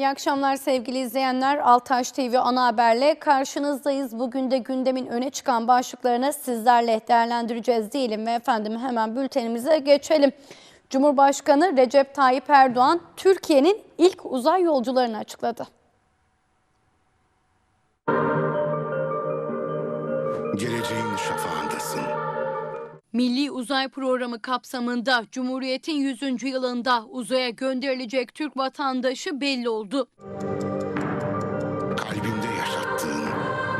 İyi akşamlar sevgili izleyenler. Altaş TV ana haberle karşınızdayız. Bugün de gündemin öne çıkan başlıklarını sizlerle değerlendireceğiz diyelim ve efendim hemen bültenimize geçelim. Cumhurbaşkanı Recep Tayyip Erdoğan Türkiye'nin ilk uzay yolcularını açıkladı. Milli Uzay Programı kapsamında Cumhuriyet'in 100. yılında uzaya gönderilecek Türk vatandaşı belli oldu. Kalbinde yaşattığın,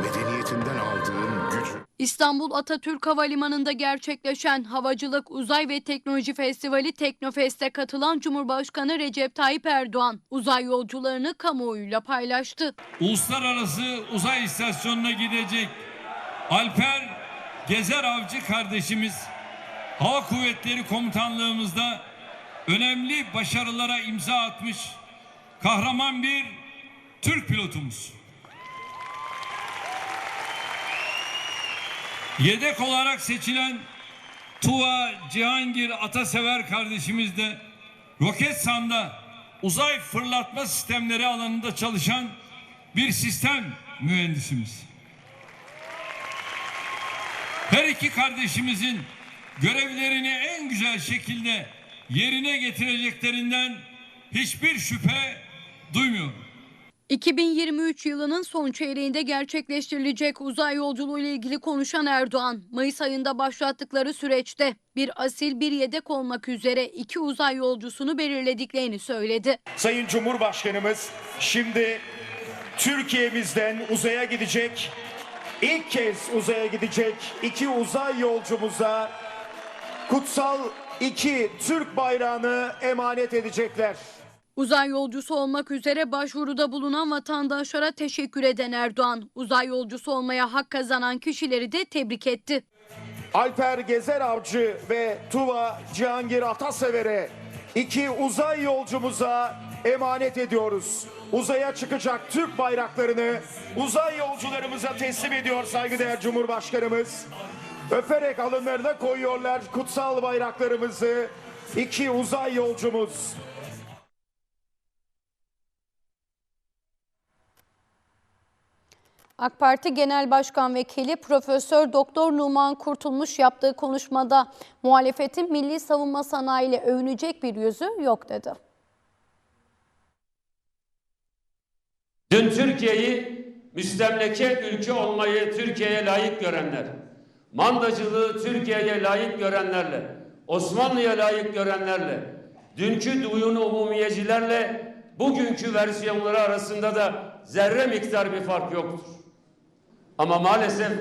medeniyetinden aldığın güç İstanbul Atatürk Havalimanı'nda gerçekleşen Havacılık Uzay ve Teknoloji Festivali Teknofest'e katılan Cumhurbaşkanı Recep Tayyip Erdoğan uzay yolcularını kamuoyuyla paylaştı. Uluslararası Uzay İstasyonu'na gidecek Alper Gezer Avcı kardeşimiz Hava Kuvvetleri Komutanlığımızda önemli başarılara imza atmış kahraman bir Türk pilotumuz. Yedek olarak seçilen Tuva Cihangir Atasever kardeşimiz de Roketsan'da uzay fırlatma sistemleri alanında çalışan bir sistem mühendisimiz. Her iki kardeşimizin görevlerini en güzel şekilde yerine getireceklerinden hiçbir şüphe duymuyorum. 2023 yılının son çeyreğinde gerçekleştirilecek uzay yolculuğu ile ilgili konuşan Erdoğan, Mayıs ayında başlattıkları süreçte bir asil bir yedek olmak üzere iki uzay yolcusunu belirlediklerini söyledi. Sayın Cumhurbaşkanımız şimdi Türkiye'mizden uzaya gidecek, ilk kez uzaya gidecek iki uzay yolcumuza kutsal iki Türk bayrağını emanet edecekler. Uzay yolcusu olmak üzere başvuruda bulunan vatandaşlara teşekkür eden Erdoğan, uzay yolcusu olmaya hak kazanan kişileri de tebrik etti. Alper Gezer Avcı ve Tuva Cihangir Atasever'e iki uzay yolcumuza emanet ediyoruz. Uzaya çıkacak Türk bayraklarını uzay yolcularımıza teslim ediyor saygıdeğer Cumhurbaşkanımız. Öperek alınlarına koyuyorlar kutsal bayraklarımızı. İki uzay yolcumuz. AK Parti Genel Başkan Vekili Profesör Doktor Numan Kurtulmuş yaptığı konuşmada muhalefetin milli savunma sanayiyle övünecek bir yüzü yok dedi. Dün Türkiye'yi müstemleke ülke olmayı Türkiye'ye layık görenler, mandacılığı Türkiye'ye layık görenlerle, Osmanlı'ya layık görenlerle, dünkü duyunu umumiyecilerle bugünkü versiyonları arasında da zerre miktar bir fark yoktur. Ama maalesef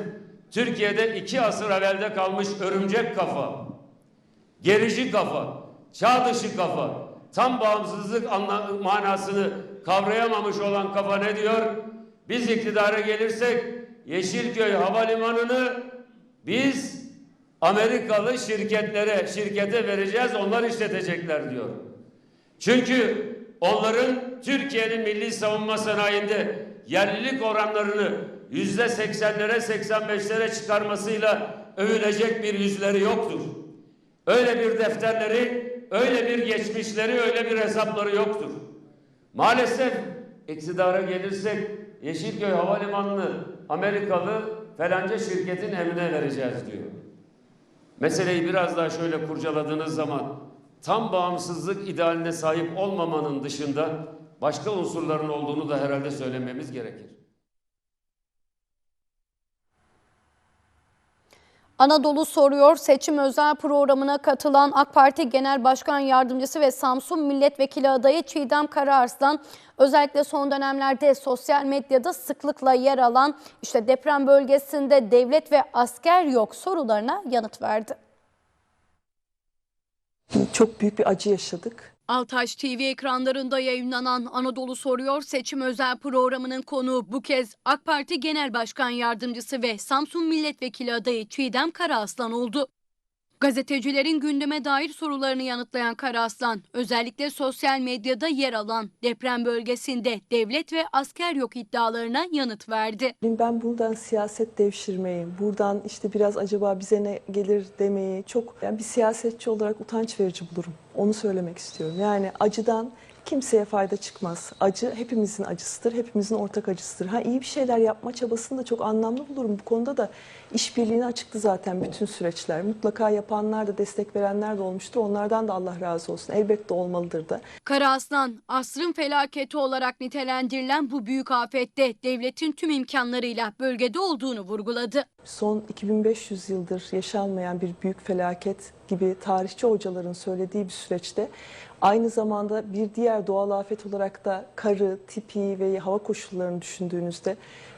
Türkiye'de iki asır evvelde kalmış örümcek kafa, gerici kafa, çağ dışı kafa, tam bağımsızlık manasını kavrayamamış olan kafa ne diyor? Biz iktidara gelirsek Yeşilköy Havalimanı'nı biz Amerikalı şirketlere, şirkete vereceğiz, onlar işletecekler diyor. Çünkü onların Türkiye'nin milli savunma sanayinde yerlilik oranlarını yüzde seksenlere, seksen beşlere çıkarmasıyla övülecek bir yüzleri yoktur. Öyle bir defterleri, öyle bir geçmişleri, öyle bir hesapları yoktur. Maalesef iktidara gelirsek Yeşilköy Havalimanı'nı Amerikalı falanca şirketin emrine vereceğiz diyor. Meseleyi biraz daha şöyle kurcaladığınız zaman tam bağımsızlık idealine sahip olmamanın dışında başka unsurların olduğunu da herhalde söylememiz gerekir. Anadolu Soruyor seçim özel programına katılan AK Parti Genel Başkan Yardımcısı ve Samsun Milletvekili adayı Çiğdem Kararslan özellikle son dönemlerde sosyal medyada sıklıkla yer alan işte deprem bölgesinde devlet ve asker yok sorularına yanıt verdi. Çok büyük bir acı yaşadık. Altaş TV ekranlarında yayınlanan Anadolu Soruyor seçim özel programının konuğu bu kez AK Parti Genel Başkan Yardımcısı ve Samsun Milletvekili adayı Çiğdem Karaaslan oldu. Gazetecilerin gündeme dair sorularını yanıtlayan Karaaslan, özellikle sosyal medyada yer alan deprem bölgesinde devlet ve asker yok iddialarına yanıt verdi. Ben buradan siyaset devşirmeyi, buradan işte biraz acaba bize ne gelir demeyi çok yani bir siyasetçi olarak utanç verici bulurum. Onu söylemek istiyorum. Yani acıdan kimseye fayda çıkmaz. Acı hepimizin acısıdır, hepimizin ortak acısıdır. Ha iyi bir şeyler yapma çabasını da çok anlamlı bulurum. Bu konuda da işbirliğine açıktı zaten bütün süreçler. Mutlaka yapanlar da destek verenler de olmuştur. Onlardan da Allah razı olsun. Elbette olmalıdır da. Kara Aslan, asrın felaketi olarak nitelendirilen bu büyük afette devletin tüm imkanlarıyla bölgede olduğunu vurguladı. Son 2500 yıldır yaşanmayan bir büyük felaket gibi tarihçi hocaların söylediği bir süreçte aynı zamanda bir diğer doğal afet olarak da karı, tipi ve hava koşullarını düşündüğünüzde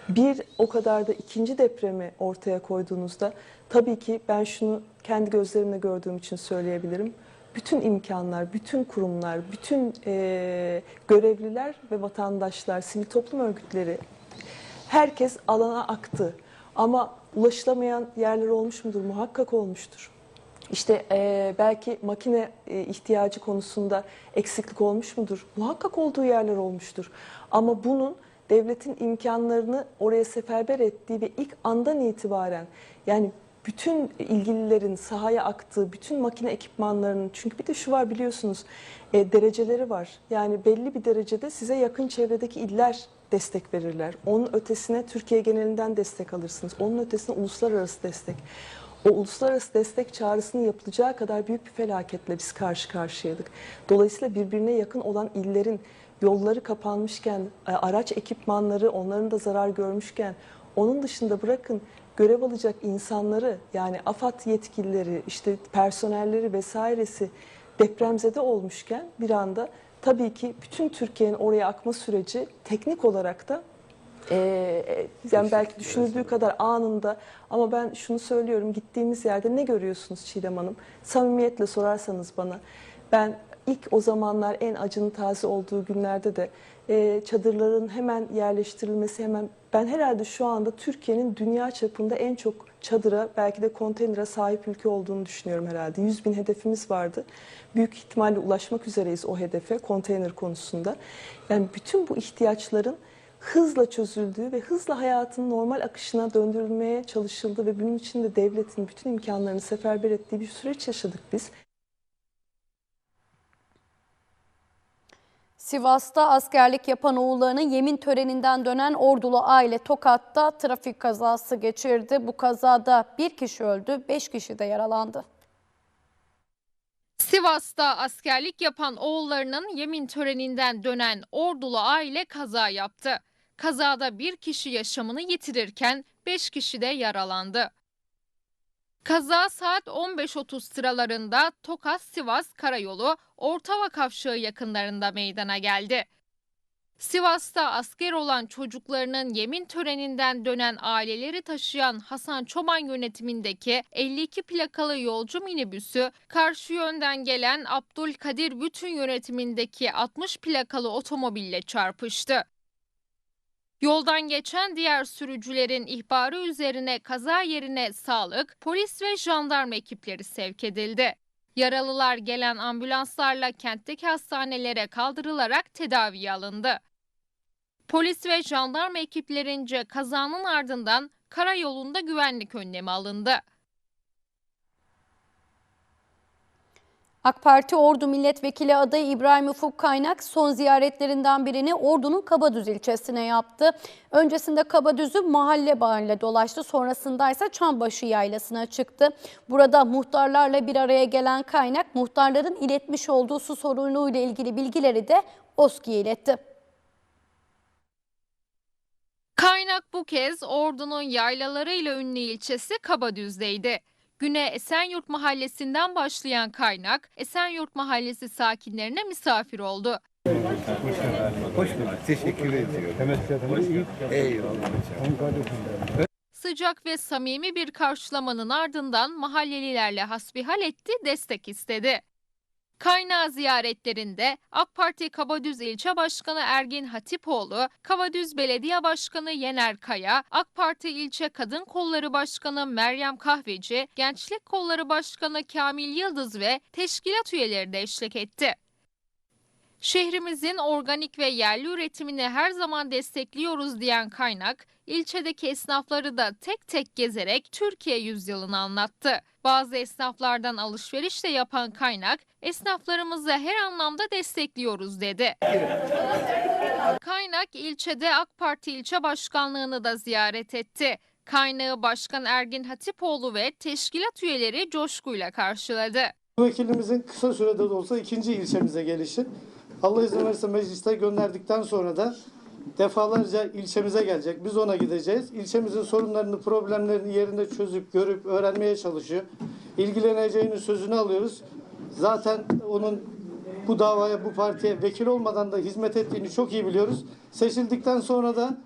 bir o kadar da ikinci depremi ortaya koyduğunuzda tabii ki ben şunu kendi gözlerimle gördüğüm için söyleyebilirim. Bütün imkanlar, bütün kurumlar, bütün eee, görevliler ve vatandaşlar, sivil toplum örgütleri herkes alana aktı. Ama ulaşılamayan yerler olmuş mudur? Muhakkak olmuştur. İşte eee, belki makine e, ihtiyacı konusunda eksiklik olmuş mudur? Muhakkak olduğu yerler olmuştur. Ama bunun devletin imkanlarını oraya seferber ettiği ve ilk andan itibaren yani bütün ilgililerin sahaya aktığı, bütün makine ekipmanlarının çünkü bir de şu var biliyorsunuz e, dereceleri var. Yani belli bir derecede size yakın çevredeki iller destek verirler. Onun ötesine Türkiye genelinden destek alırsınız. Onun ötesine uluslararası destek. O uluslararası destek çağrısının yapılacağı kadar büyük bir felaketle biz karşı karşıyaydık. Dolayısıyla birbirine yakın olan illerin yolları kapanmışken, e, araç ekipmanları onların da zarar görmüşken, onun dışında bırakın görev alacak insanları yani AFAD yetkilileri, işte personelleri vesairesi depremzede olmuşken bir anda tabii ki bütün Türkiye'nin oraya akma süreci teknik olarak da ee, yani belki düşünüldüğü kadar anında ama ben şunu söylüyorum gittiğimiz yerde ne görüyorsunuz Çiğdem Hanım? Samimiyetle sorarsanız bana ben ilk o zamanlar en acının taze olduğu günlerde de e, çadırların hemen yerleştirilmesi hemen ben herhalde şu anda Türkiye'nin dünya çapında en çok çadıra belki de konteynere sahip ülke olduğunu düşünüyorum herhalde. 100 bin hedefimiz vardı. Büyük ihtimalle ulaşmak üzereyiz o hedefe konteyner konusunda. Yani bütün bu ihtiyaçların hızla çözüldüğü ve hızla hayatın normal akışına döndürülmeye çalışıldığı ve bunun için de devletin bütün imkanlarını seferber ettiği bir süreç yaşadık biz. Sivas'ta askerlik yapan oğullarının yemin töreninden dönen ordulu aile Tokat'ta trafik kazası geçirdi. Bu kazada bir kişi öldü, beş kişi de yaralandı. Sivas'ta askerlik yapan oğullarının yemin töreninden dönen ordulu aile kaza yaptı. Kazada bir kişi yaşamını yitirirken 5 kişi de yaralandı. Kaza saat 15.30 sıralarında Tokat-Sivas Karayolu Ortava Kavşağı yakınlarında meydana geldi. Sivas'ta asker olan çocuklarının yemin töreninden dönen aileleri taşıyan Hasan Çoban yönetimindeki 52 plakalı yolcu minibüsü karşı yönden gelen Abdülkadir Bütün yönetimindeki 60 plakalı otomobille çarpıştı. Yoldan geçen diğer sürücülerin ihbarı üzerine kaza yerine sağlık, polis ve jandarma ekipleri sevk edildi. Yaralılar gelen ambulanslarla kentteki hastanelere kaldırılarak tedaviye alındı. Polis ve jandarma ekiplerince kazanın ardından karayolunda güvenlik önlemi alındı. AK Parti Ordu Milletvekili adayı İbrahim Ufuk Kaynak son ziyaretlerinden birini Ordu'nun Kabadüz ilçesine yaptı. Öncesinde Kabadüz'ü mahalle mahalle dolaştı. Sonrasında ise Çambaşı Yaylası'na çıktı. Burada muhtarlarla bir araya gelen Kaynak muhtarların iletmiş olduğu su sorunuyla ilgili bilgileri de OSKİ'ye iletti. Kaynak bu kez Ordu'nun yaylalarıyla ünlü ilçesi Kabadüz'deydi. Güne Esenyurt Mahallesi'nden başlayan kaynak Esenyurt Mahallesi sakinlerine misafir oldu. Hoş bulduk. Teşekkür ediyorum. Eyvallah. Sıcak ve samimi bir karşılamanın ardından mahallelilerle hasbihal etti, destek istedi. Kaynağı ziyaretlerinde AK Parti Kabadüz İlçe Başkanı Ergin Hatipoğlu, Kabadüz Belediye Başkanı Yener Kaya, AK Parti İlçe Kadın Kolları Başkanı Meryem Kahveci, Gençlik Kolları Başkanı Kamil Yıldız ve teşkilat üyeleri de eşlik etti. Şehrimizin organik ve yerli üretimini her zaman destekliyoruz diyen kaynak, ilçedeki esnafları da tek tek gezerek Türkiye yüzyılını anlattı. Bazı esnaflardan alışveriş de yapan kaynak, esnaflarımızı her anlamda destekliyoruz dedi. Kaynak ilçede AK Parti ilçe başkanlığını da ziyaret etti. Kaynağı Başkan Ergin Hatipoğlu ve teşkilat üyeleri coşkuyla karşıladı. Vekilimizin kısa sürede de olsa ikinci ilçemize gelişi. Allah izin verirse mecliste gönderdikten sonra da defalarca ilçemize gelecek. Biz ona gideceğiz. İlçemizin sorunlarını, problemlerini yerinde çözüp, görüp, öğrenmeye çalışıyor. İlgileneceğinin sözünü alıyoruz. Zaten onun bu davaya, bu partiye vekil olmadan da hizmet ettiğini çok iyi biliyoruz. Seçildikten sonra da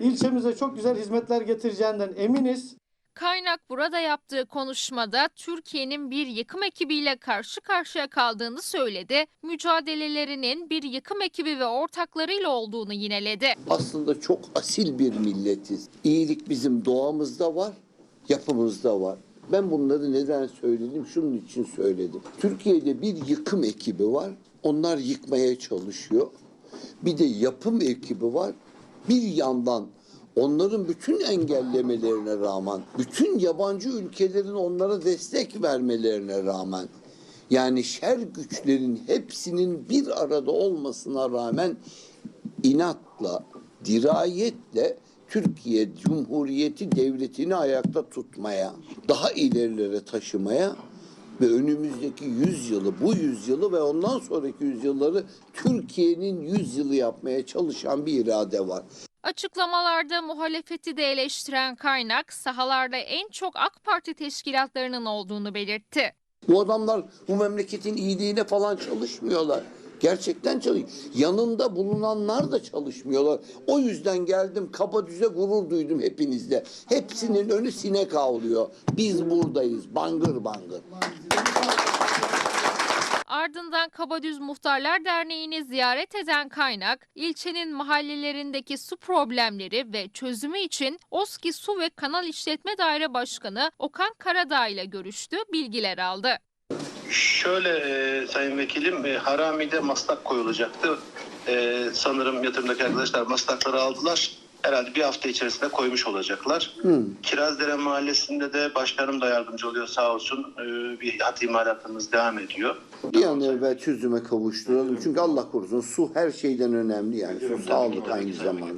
ilçemize çok güzel hizmetler getireceğinden eminiz. Kaynak burada yaptığı konuşmada Türkiye'nin bir yıkım ekibiyle karşı karşıya kaldığını söyledi. Mücadelelerinin bir yıkım ekibi ve ortaklarıyla olduğunu yineledi. aslında çok asil bir milletiz. İyilik bizim doğamızda var, yapımızda var. Ben bunları neden söyledim? Şunun için söyledim. Türkiye'de bir yıkım ekibi var. Onlar yıkmaya çalışıyor. Bir de yapım ekibi var. Bir yandan onların bütün engellemelerine rağmen, bütün yabancı ülkelerin onlara destek vermelerine rağmen yani şer güçlerin hepsinin bir arada olmasına rağmen inatla, dirayetle Türkiye Cumhuriyeti devletini ayakta tutmaya, daha ilerilere taşımaya ve önümüzdeki yüzyılı, bu yüzyılı ve ondan sonraki yüzyılları Türkiye'nin yüzyılı yapmaya çalışan bir irade var. Açıklamalarda muhalefeti de eleştiren kaynak sahalarda en çok AK Parti teşkilatlarının olduğunu belirtti. Bu adamlar bu memleketin iyiliğine falan çalışmıyorlar. Gerçekten çalışıyor. Yanında bulunanlar da çalışmıyorlar. O yüzden geldim kaba düze gurur duydum hepinizle. Hepsinin önü sinek avlıyor. Biz buradayız bangır bangır. Ardından Kabadüz Muhtarlar Derneği'ni ziyaret eden kaynak, ilçenin mahallelerindeki su problemleri ve çözümü için OSKİ Su ve Kanal İşletme Daire Başkanı Okan Karadağ ile görüştü, bilgiler aldı. Şöyle e, Sayın Vekilim, e, Harami'de maslak koyulacaktı. E, sanırım yatırımdaki arkadaşlar maslakları aldılar. Herhalde bir hafta içerisinde koymuş olacaklar. Kirazdere Mahallesi'nde de başkanım da yardımcı oluyor sağ olsun. E, bir hat imalatımız devam ediyor. Bir an evvel çözüme kavuşturalım. Çünkü Allah korusun su her şeyden önemli yani. Su sağlık aynı zamanda.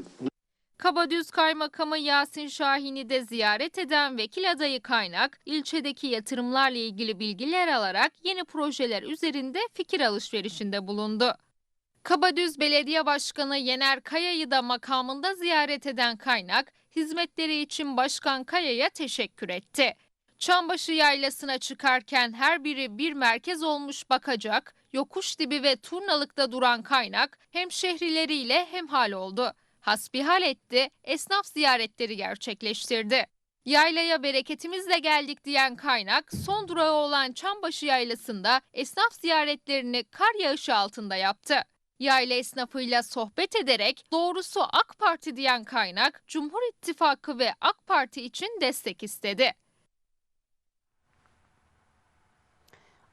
Kabadüz Kaymakamı Yasin Şahin'i de ziyaret eden vekil adayı kaynak, ilçedeki yatırımlarla ilgili bilgiler alarak yeni projeler üzerinde fikir alışverişinde bulundu. Kabadüz Belediye Başkanı Yener Kaya'yı da makamında ziyaret eden kaynak, hizmetleri için Başkan Kaya'ya teşekkür etti. Çambaşı yaylasına çıkarken her biri bir merkez olmuş bakacak, yokuş dibi ve turnalıkta duran kaynak hem şehrileriyle hemhal oldu. Hasbihal etti, esnaf ziyaretleri gerçekleştirdi. Yaylaya bereketimizle geldik diyen kaynak son durağı olan Çambaşı Yaylası'nda esnaf ziyaretlerini kar yağışı altında yaptı. Yayla esnafıyla sohbet ederek doğrusu AK Parti diyen kaynak Cumhur İttifakı ve AK Parti için destek istedi.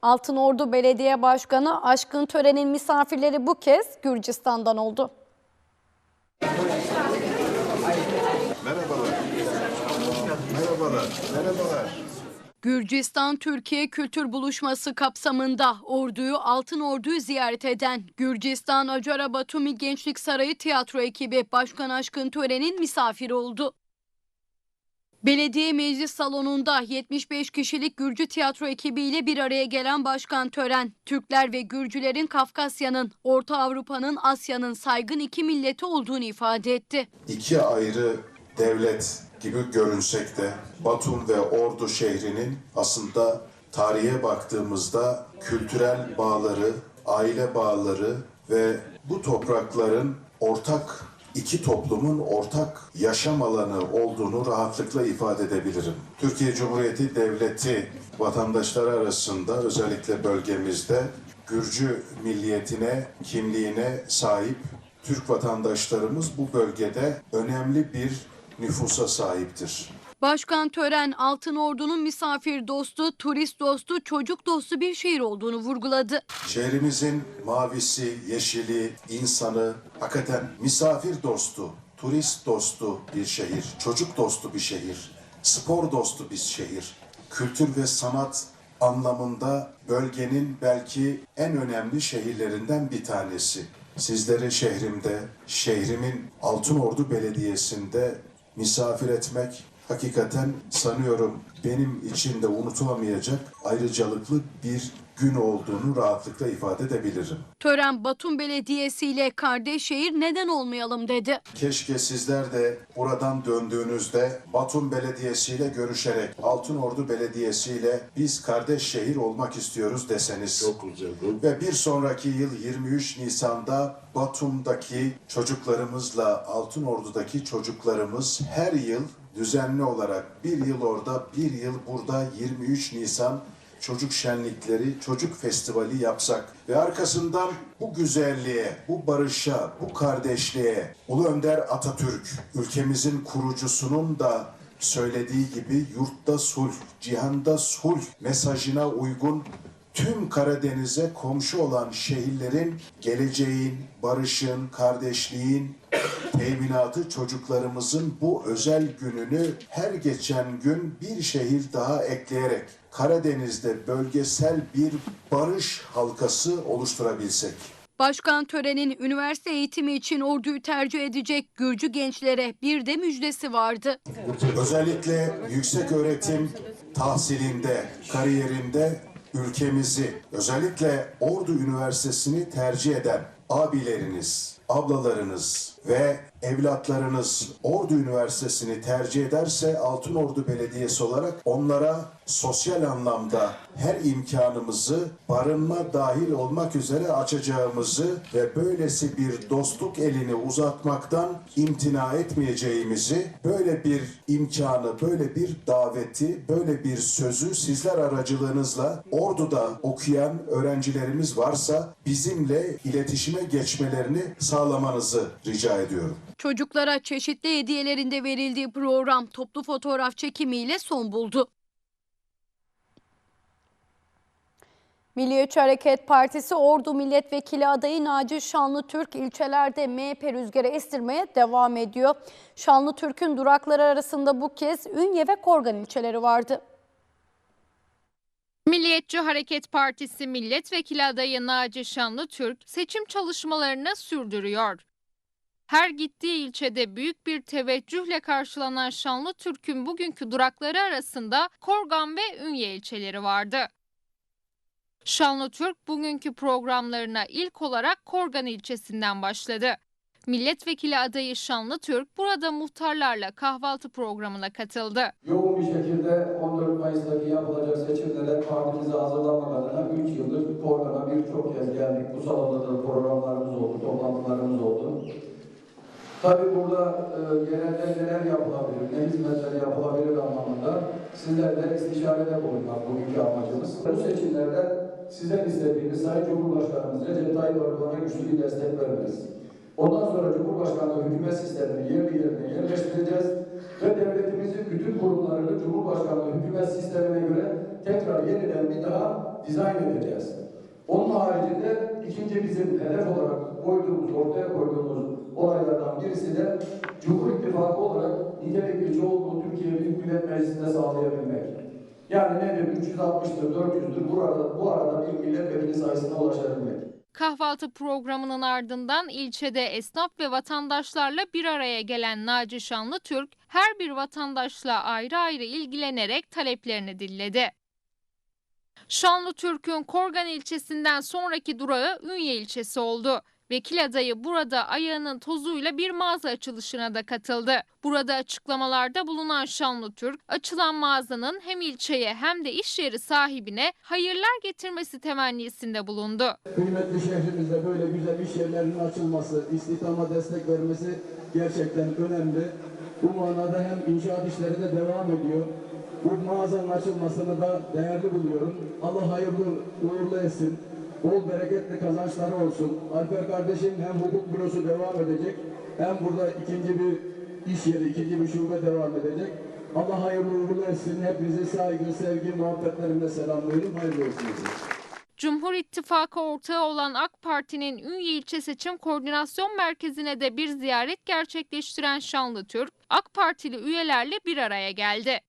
Altınordu Belediye Başkanı Aşkın Tören'in misafirleri bu kez Gürcistan'dan oldu. Gürcistan Türkiye Kültür Buluşması kapsamında orduyu Altın Ordu'yu ziyaret eden Gürcistan Acara Batumi Gençlik Sarayı tiyatro ekibi Başkan Aşkın Tören'in misafiri oldu. Belediye meclis salonunda 75 kişilik Gürcü tiyatro ekibiyle bir araya gelen başkan tören, Türkler ve Gürcülerin Kafkasya'nın, Orta Avrupa'nın, Asya'nın saygın iki milleti olduğunu ifade etti. iki ayrı devlet gibi görünsek de Batum ve Ordu şehrinin aslında tarihe baktığımızda kültürel bağları, aile bağları ve bu toprakların ortak iki toplumun ortak yaşam alanı olduğunu rahatlıkla ifade edebilirim. Türkiye Cumhuriyeti Devleti vatandaşları arasında özellikle bölgemizde Gürcü milliyetine, kimliğine sahip Türk vatandaşlarımız bu bölgede önemli bir nüfusa sahiptir. Başkan Tören Altın Ordu'nun misafir dostu, turist dostu, çocuk dostu bir şehir olduğunu vurguladı. Şehrimizin mavisi, yeşili, insanı hakikaten misafir dostu, turist dostu bir şehir, çocuk dostu bir şehir, spor dostu bir şehir, kültür ve sanat anlamında bölgenin belki en önemli şehirlerinden bir tanesi. Sizleri şehrimde, şehrimin Altınordu Belediyesi'nde misafir etmek hakikaten sanıyorum benim için de unutulamayacak ayrıcalıklı bir gün olduğunu rahatlıkla ifade edebilirim. Tören Batum Belediyesi ile kardeş şehir neden olmayalım dedi. Keşke sizler de buradan döndüğünüzde Batum Belediyesi ile görüşerek Altınordu Belediyesi ile biz kardeş şehir olmak istiyoruz deseniz. Çok Ve bir sonraki yıl 23 Nisan'da Batum'daki çocuklarımızla Altınordu'daki çocuklarımız her yıl düzenli olarak bir yıl orada bir yıl burada 23 Nisan çocuk şenlikleri, çocuk festivali yapsak ve arkasından bu güzelliğe, bu barışa, bu kardeşliğe Ulu Önder Atatürk, ülkemizin kurucusunun da söylediği gibi yurtta sulh, cihanda sulh mesajına uygun tüm Karadeniz'e komşu olan şehirlerin geleceğin, barışın, kardeşliğin teminatı çocuklarımızın bu özel gününü her geçen gün bir şehir daha ekleyerek Karadeniz'de bölgesel bir barış halkası oluşturabilsek. Başkan Tören'in üniversite eğitimi için orduyu tercih edecek Gürcü gençlere bir de müjdesi vardı. Özellikle yüksek öğretim tahsilinde, kariyerinde ülkemizi, özellikle Ordu Üniversitesi'ni tercih eden abileriniz, ablalarınız ve evlatlarınız Ordu Üniversitesi'ni tercih ederse Altınordu Belediyesi olarak onlara sosyal anlamda her imkanımızı barınma dahil olmak üzere açacağımızı ve böylesi bir dostluk elini uzatmaktan imtina etmeyeceğimizi, böyle bir imkanı, böyle bir daveti, böyle bir sözü sizler aracılığınızla Ordu'da okuyan öğrencilerimiz varsa bizimle iletişime geçmelerini sağlamanızı rica ediyorum. Çocuklara çeşitli hediyelerinde verildiği program toplu fotoğraf çekimiyle son buldu. Milliyetçi Hareket Partisi Ordu Milletvekili adayı Naci Şanlıtürk ilçelerde MHP rüzgarı estirmeye devam ediyor. Şanlıtürk'ün durakları arasında bu kez Ünye ve Korgan ilçeleri vardı. Milliyetçi Hareket Partisi milletvekili adayı Naci Şanlıtürk seçim çalışmalarını sürdürüyor. Her gittiği ilçede büyük bir teveccühle karşılanan Şanlıtürk'ün bugünkü durakları arasında Korgan ve Ünye ilçeleri vardı. Şanlıtürk bugünkü programlarına ilk olarak Korgan ilçesinden başladı. Milletvekili adayı Şanlıtürk burada muhtarlarla kahvaltı programına katıldı. Yoğun bir şekilde 14 Mayıs'taki yapılacak seçimlere partimizi hazırlamak adına 3 yıldır Korkan'a birçok kez geldik. Bu salonda da programlarımız oldu, toplantılarımız oldu. Tabii burada e, genelde neler yapılabilir, ne hizmetler yapılabilir anlamında sizlerle istişarede bulunmak bugünkü amacımız. Bu seçimlerde sizden istediğimiz Sayın Cumhurbaşkanımız Recep Tayyip Erdoğan'a güçlü bir destek vermeniz. Ondan sonra Cumhurbaşkanlığı hükümet sistemini yerli yerine yerleştireceğiz ve devletimizin bütün kurumlarını Cumhurbaşkanlığı hükümet sistemine göre tekrar yeniden bir daha dizayn edeceğiz. Onun haricinde ikinci bizim hedef olarak koyduğumuz, ortaya koyduğumuz olaylardan birisi de Cumhur İttifakı olarak nitelikli çoğunluğu Türkiye Büyük Millet Meclisi'nde sağlayabilmek. Yani nedir? 360'tır, 400'tür. Burada, bu arada bir milletvekili sayısına ulaşabilmek. Kahvaltı programının ardından ilçede esnaf ve vatandaşlarla bir araya gelen Naci Şanlıtürk her bir vatandaşla ayrı ayrı ilgilenerek taleplerini dilledi. Şanlıtürk'ün Korgan ilçesinden sonraki durağı Ünye ilçesi oldu. Vekil adayı burada ayağının tozuyla bir mağaza açılışına da katıldı. Burada açıklamalarda bulunan Şanlıtürk, açılan mağazanın hem ilçeye hem de iş yeri sahibine hayırlar getirmesi temennisinde bulundu. Kıymetli şehrimizde böyle güzel iş yerlerinin açılması, istihdama destek vermesi gerçekten önemli. Bu manada hem inşaat işleri de devam ediyor. Bu mağazanın açılmasını da değerli buluyorum. Allah hayırlı uğurlu etsin. Bol bereketli kazançları olsun. Alper kardeşim hem hukuk bürosu devam edecek hem burada ikinci bir iş yeri, ikinci bir şube devam edecek. Allah hayırlı uğurlu etsin. Hepinize saygı, sevgi, muhabbetlerimle selamlıyorum. Hayırlı olsun. Cumhur İttifakı ortağı olan AK Parti'nin Ünye İlçe Seçim Koordinasyon Merkezi'ne de bir ziyaret gerçekleştiren Şanlı Türk, AK Partili üyelerle bir araya geldi.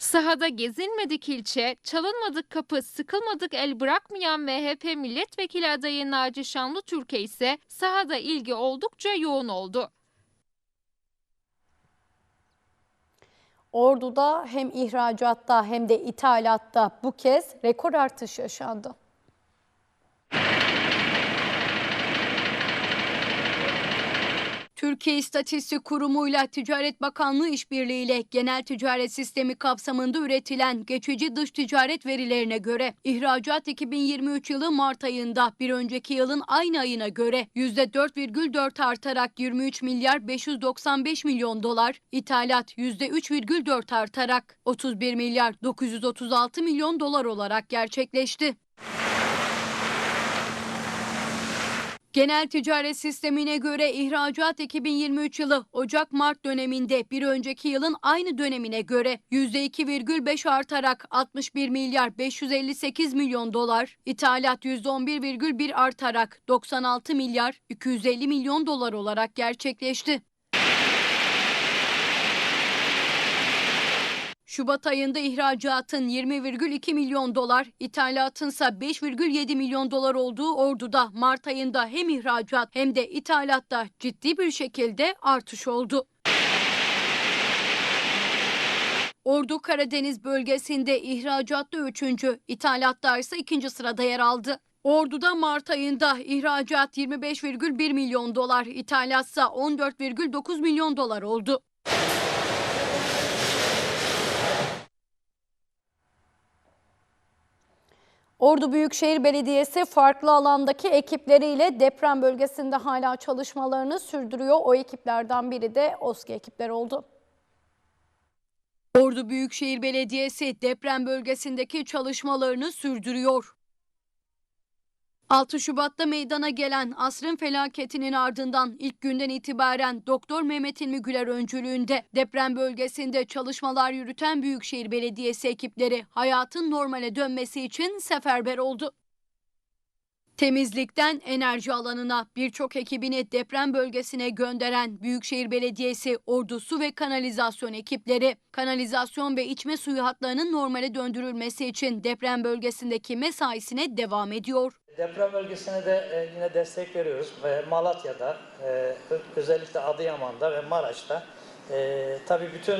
Sahada gezinmedik ilçe, çalınmadık kapı, sıkılmadık el bırakmayan MHP milletvekili adayı Naci Şanlı Türk'e ise sahada ilgi oldukça yoğun oldu. Ordu'da hem ihracatta hem de ithalatta bu kez rekor artış yaşandı. Türkiye İstatistik Kurumu ile Ticaret Bakanlığı işbirliğiyle genel ticaret sistemi kapsamında üretilen geçici dış ticaret verilerine göre ihracat 2023 yılı Mart ayında bir önceki yılın aynı ayına göre %4,4 artarak 23 milyar 595 milyon dolar, ithalat %3,4 artarak 31 milyar 936 milyon dolar olarak gerçekleşti. Genel ticaret sistemine göre ihracat 2023 yılı Ocak-Mart döneminde bir önceki yılın aynı dönemine göre %2,5 artarak 61 milyar 558 milyon dolar, ithalat %11,1 artarak 96 milyar 250 milyon dolar olarak gerçekleşti. Şubat ayında ihracatın 20,2 milyon dolar, ithalatınsa 5,7 milyon dolar olduğu orduda Mart ayında hem ihracat hem de ithalatta ciddi bir şekilde artış oldu. Ordu Karadeniz bölgesinde ihracatta 3. ithalatta ise 2. sırada yer aldı. Ordu'da Mart ayında ihracat 25,1 milyon dolar, ithalatsa 14,9 milyon dolar oldu. Ordu Büyükşehir Belediyesi farklı alandaki ekipleriyle deprem bölgesinde hala çalışmalarını sürdürüyor. O ekiplerden biri de OSKİ ekipleri oldu. Ordu Büyükşehir Belediyesi deprem bölgesindeki çalışmalarını sürdürüyor. 6 Şubat'ta meydana gelen asrın felaketinin ardından ilk günden itibaren Doktor Mehmet İlmi Güler öncülüğünde deprem bölgesinde çalışmalar yürüten Büyükşehir Belediyesi ekipleri hayatın normale dönmesi için seferber oldu. Temizlikten enerji alanına birçok ekibini deprem bölgesine gönderen Büyükşehir Belediyesi Ordu Su ve Kanalizasyon ekipleri kanalizasyon ve içme suyu hatlarının normale döndürülmesi için deprem bölgesindeki mesaisine devam ediyor. Deprem bölgesine de e, yine destek veriyoruz. Ve Malatya'da, e, özellikle Adıyaman'da ve Maraş'ta e, tabii bütün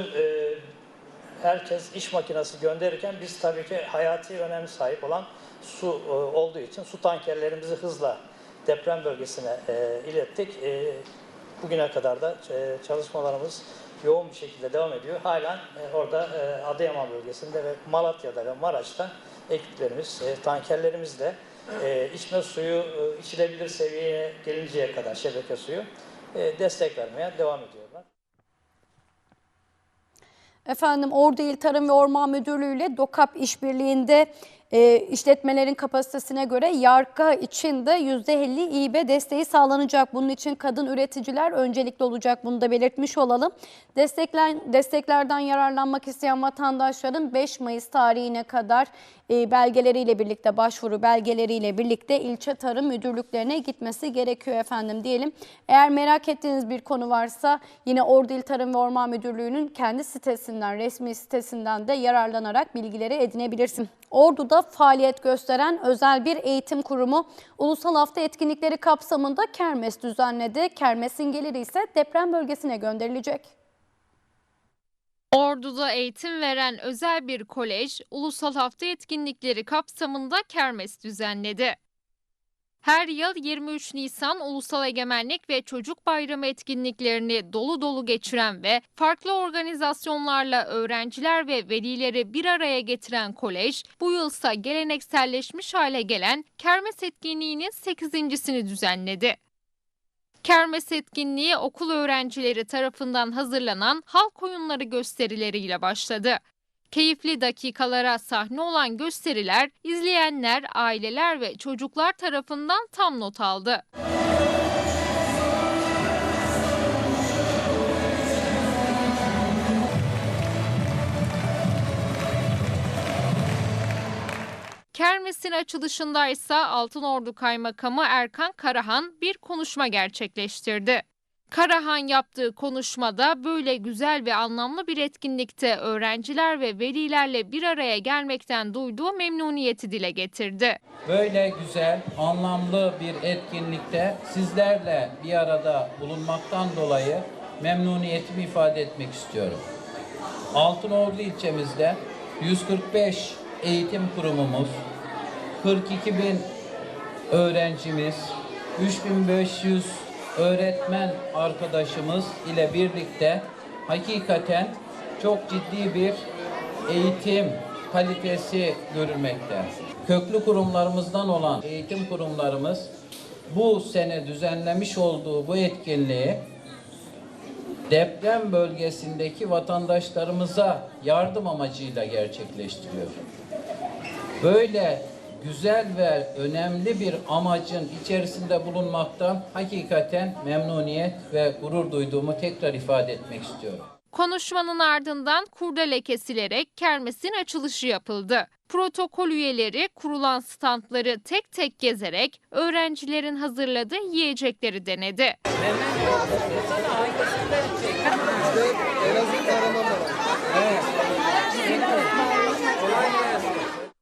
herkes iş makinesi gönderirken biz tabii ki hayati önemi sahip olan su e, olduğu için su tankerlerimizi hızla deprem bölgesine e, ilettik. E, bugüne kadar da e, çalışmalarımız yoğun bir şekilde devam ediyor. Halen orada Adıyaman bölgesinde ve Malatya'da ve Maraş'ta ekiplerimiz, tankerlerimizle içme suyu içilebilir seviyeye gelinceye kadar şebeke suyu destek vermeye devam ediyorlar. Efendim Ordu İl Tarım ve Orman Müdürlüğü ile DOKAP işbirliğinde e, işletmelerin kapasitesine göre yarka için de %50 İB desteği sağlanacak. Bunun için kadın üreticiler öncelikli olacak. Bunu da belirtmiş olalım. Destekler, desteklerden yararlanmak isteyen vatandaşların 5 Mayıs tarihine kadar e, belgeleriyle birlikte başvuru belgeleriyle birlikte ilçe tarım müdürlüklerine gitmesi gerekiyor efendim diyelim. Eğer merak ettiğiniz bir konu varsa yine Ordu İl Tarım ve Orman Müdürlüğü'nün kendi sitesinden, resmi sitesinden de yararlanarak bilgileri edinebilirsin. Ordu'da faaliyet gösteren özel bir eğitim kurumu ulusal hafta etkinlikleri kapsamında kermes düzenledi. Kermesin geliri ise deprem bölgesine gönderilecek. Ordu'da eğitim veren özel bir kolej, ulusal hafta etkinlikleri kapsamında kermes düzenledi. Her yıl 23 Nisan Ulusal Egemenlik ve Çocuk Bayramı etkinliklerini dolu dolu geçiren ve farklı organizasyonlarla öğrenciler ve velileri bir araya getiren kolej, bu yılsa gelenekselleşmiş hale gelen Kermes etkinliğinin 8.sini düzenledi. Kermes etkinliği okul öğrencileri tarafından hazırlanan halk oyunları gösterileriyle başladı. Keyifli dakikalara sahne olan gösteriler izleyenler, aileler ve çocuklar tarafından tam not aldı. Kermesin açılışında ise Altınordu Kaymakamı Erkan Karahan bir konuşma gerçekleştirdi. Karahan yaptığı konuşmada böyle güzel ve anlamlı bir etkinlikte öğrenciler ve velilerle bir araya gelmekten duyduğu memnuniyeti dile getirdi. Böyle güzel, anlamlı bir etkinlikte sizlerle bir arada bulunmaktan dolayı memnuniyetimi ifade etmek istiyorum. Altınordu ilçemizde 145 eğitim kurumumuz, 42 bin öğrencimiz, 3500 öğretmen arkadaşımız ile birlikte hakikaten çok ciddi bir eğitim kalitesi görülmekte. Köklü kurumlarımızdan olan eğitim kurumlarımız bu sene düzenlemiş olduğu bu etkinliği deprem bölgesindeki vatandaşlarımıza yardım amacıyla gerçekleştiriyor. Böyle güzel ve önemli bir amacın içerisinde bulunmaktan hakikaten memnuniyet ve gurur duyduğumu tekrar ifade etmek istiyorum. Konuşmanın ardından kurdele kesilerek kermesin açılışı yapıldı. Protokol üyeleri kurulan standları tek tek gezerek öğrencilerin hazırladığı yiyecekleri denedi.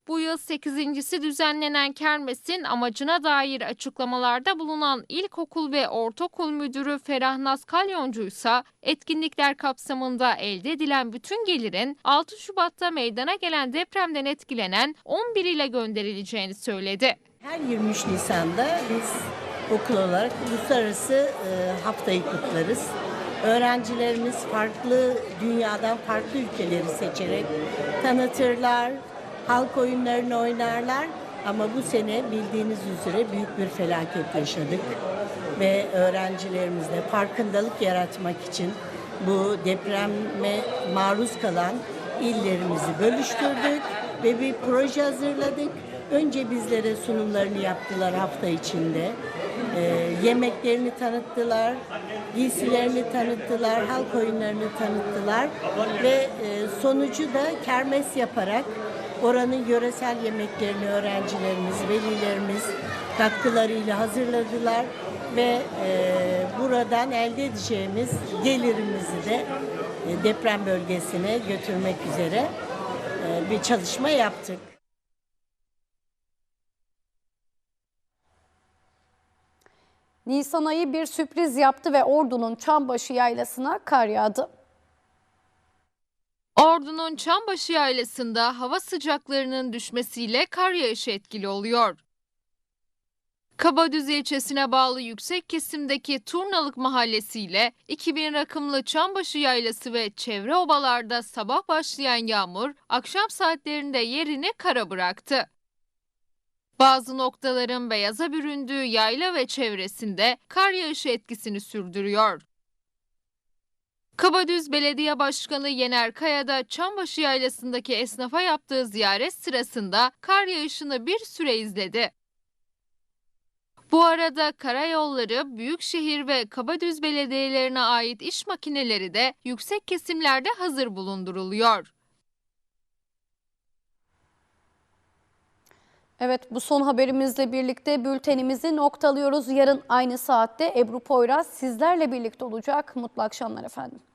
Bu yıl 8.si düzenlenen kermesin amacına dair açıklamalarda bulunan İlkokul ve Ortaokul Müdürü Ferahnaz Kalyoncu ise etkinlikler kapsamında elde edilen bütün gelirin 6 Şubat'ta meydana gelen depremden etkilenen 11 ile gönderileceğini söyledi. Her 23 Nisan'da biz okul olarak uluslararası e, haftayı kutlarız. Öğrencilerimiz farklı dünyadan farklı ülkeleri seçerek tanıtırlar, halk oyunlarını oynarlar. Ama bu sene bildiğiniz üzere büyük bir felaket yaşadık. Ve öğrencilerimizle farkındalık yaratmak için bu depreme maruz kalan illerimizi bölüştürdük ve bir proje hazırladık. Önce bizlere sunumlarını yaptılar hafta içinde. Ee, yemeklerini tanıttılar, giysilerini tanıttılar, halk oyunlarını tanıttılar ve e, sonucu da kermes yaparak oranın yöresel yemeklerini öğrencilerimiz, velilerimiz katkılarıyla hazırladılar ve e, buradan elde edeceğimiz gelirimizi de e, deprem bölgesine götürmek üzere e, bir çalışma yaptık. Nisan ayı bir sürpriz yaptı ve Ordu'nun Çambaşı yaylasına kar yağdı. Ordu'nun Çambaşı Yaylası'nda hava sıcaklarının düşmesiyle kar yağışı etkili oluyor. Kabadüz ilçesine bağlı yüksek kesimdeki Turnalık Mahallesi ile 2000 rakımlı Çambaşı Yaylası ve çevre obalarda sabah başlayan yağmur akşam saatlerinde yerini kara bıraktı. Bazı noktaların beyaza büründüğü yayla ve çevresinde kar yağışı etkisini sürdürüyor. Kabadüz Belediye Başkanı Yener Kaya da Çambaşı Yaylası'ndaki esnafa yaptığı ziyaret sırasında kar yağışını bir süre izledi. Bu arada karayolları, büyükşehir ve Kabadüz belediyelerine ait iş makineleri de yüksek kesimlerde hazır bulunduruluyor. Evet bu son haberimizle birlikte bültenimizi noktalıyoruz. Yarın aynı saatte Ebru Poyraz sizlerle birlikte olacak. Mutlu akşamlar efendim.